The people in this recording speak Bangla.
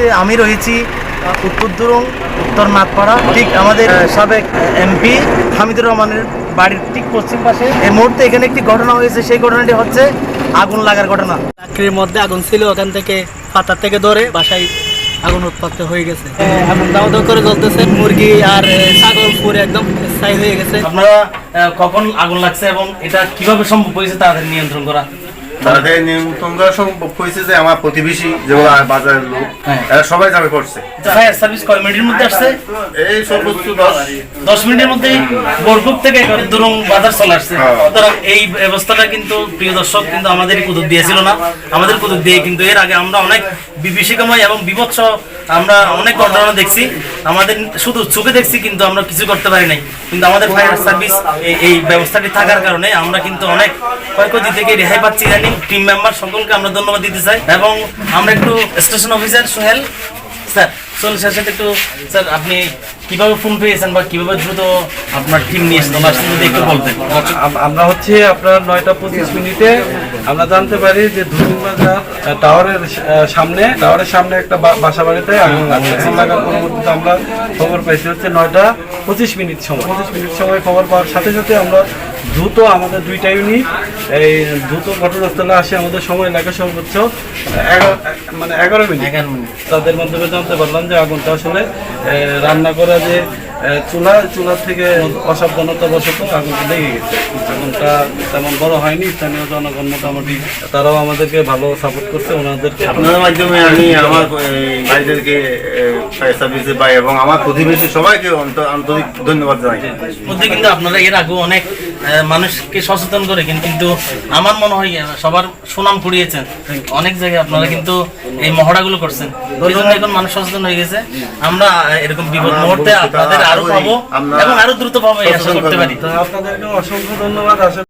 মুহূর্তে আমি রয়েছি উত্তর দুরং উত্তর নাথপাড়া ঠিক আমাদের সাবেক এমপি হামিদুর রহমানের বাড়ির ঠিক পশ্চিম পাশে। এই মুহূর্তে এখানে একটি ঘটনা হয়েছে সেই ঘটনাটি হচ্ছে আগুন লাগার ঘটনা। চাকরির মধ্যে আগুন ছিল ওখান থেকে পাতার থেকে ধরে বাসায় আগুন উৎপত্তি হয়ে গেছে। আগুন দাও দাও করে জ্বলতেছে মুরগি আর ছাগল পুরে একদম ছাই হয়ে গেছে। আপনারা কখন আগুন লাগছে এবং এটা কীভাবে সম্ভব হয়েছে তাদের নিয়ন্ত্রণ করা? তাদের সম্ভব হয়েছে যে আমার প্রতিবেশী যেগুলো বাজারের লোক হ্যাঁ। এরা সবাই ফায়ার সার্ভিস কয় মিনিটের মধ্যে আসছে? এই সর্বোচ্চ দশ। দশ মিনিটের মধ্যেই বোরকুপ থেকে দুরং বাজার চলে আসছে। হ্যাঁ। সুতরাং এই ব্যবস্থাটা কিন্তু প্রিয় দর্শক কিন্তু আমাদের কুদুর দিয়েছিল না। আমাদের কুদুর দিয়ে কিন্তু এর আগে আমরা অনেক বিভীষিকাময় এবং বিভৎস আমরা অনেক ঘটনা দেখছি। আমাদের শুধু চোখে দেখছি কিন্তু আমরা কিছু করতে পারি নাই। কিন্তু আমাদের ফায়ার সার্ভিস এই ব্যবস্থাটি থাকার কারণে আমরা কিন্তু অনেক ক্ষয়ক্ষতি থেকে রেহাই পাচ্ছি জানি। টিম মেম্বার সকলকে আমরা ধন্যবাদ দিতে চাই। এবং আমরা একটু station officer Sohel sir Sohel sir সাথে একটু, স্যার, আপনি কীভাবে ফোন পেয়েছেন বা কীভাবে দ্রুত আপনার টিম নিয়ে এসেছেন? বা যদি একটু বলতেন। আমরা হচ্ছে আপনার নয়টা পঁচিশ মিনিটে আমরা জানতে পারি যে ধুলিং বাজার টাওয়ারের সামনে টাওয়ারের সামনে একটা বাসা বাড়িতে আগুন লাগছে। আগুন লাগার পরবর্তীতে আমরা খবর পাইছি হচ্ছে নয়টা পঁচিশ মিনিট সময়। পঁচিশ মিনিট সময় খবর পাওয়ার সাথে সাথে আমরা দ্রুত আমাদের দুইটা ইউনিট এই দ্রুত ঘটনাস্থলে আসে, আমাদের সময় লাগে সর্বোচ্চ এগারো মানে এগারো মিনিট। তাদের মাধ্যমে জানতে পারলাম যে আগুনটা আসলে রান্না করা যে চুলা চুলা থেকে অসাবধানতা বশত আগুনটা লেগে গেছে। আগুনটা তেমন বড় হয়নি স্থানীয় জনগণ মোটামুটি তারাও আমাদেরকে ভালো সাপোর্ট করছে ওনাদের আপনার মাধ্যমে আমি আমার ভাইদেরকে সার্ভিসে পাই এবং আমার প্রতিবেশী সবাইকে আন্তরিক ধন্যবাদ জানাই। মধ্যে কিন্তু আপনারা এর আগেও অনেক মানুষকে সচেতন করে কিন্তু আমার মনে হয় সবার সুনাম কুড়িয়েছেন অনেক জায়গায় আপনারা কিন্তু এই মহড়াগুলো করছেন। এই জন্য এখন মানুষ সচেতন হয়ে গেছে। আমরা এরকম বিপদ মুহূর্তে আপনাদের আরও পাবো এবং আরও দ্রুত পাবো এই আশা করতে পারি। আপনাদেরকে অসংখ্য ধন্যবাদ আসলে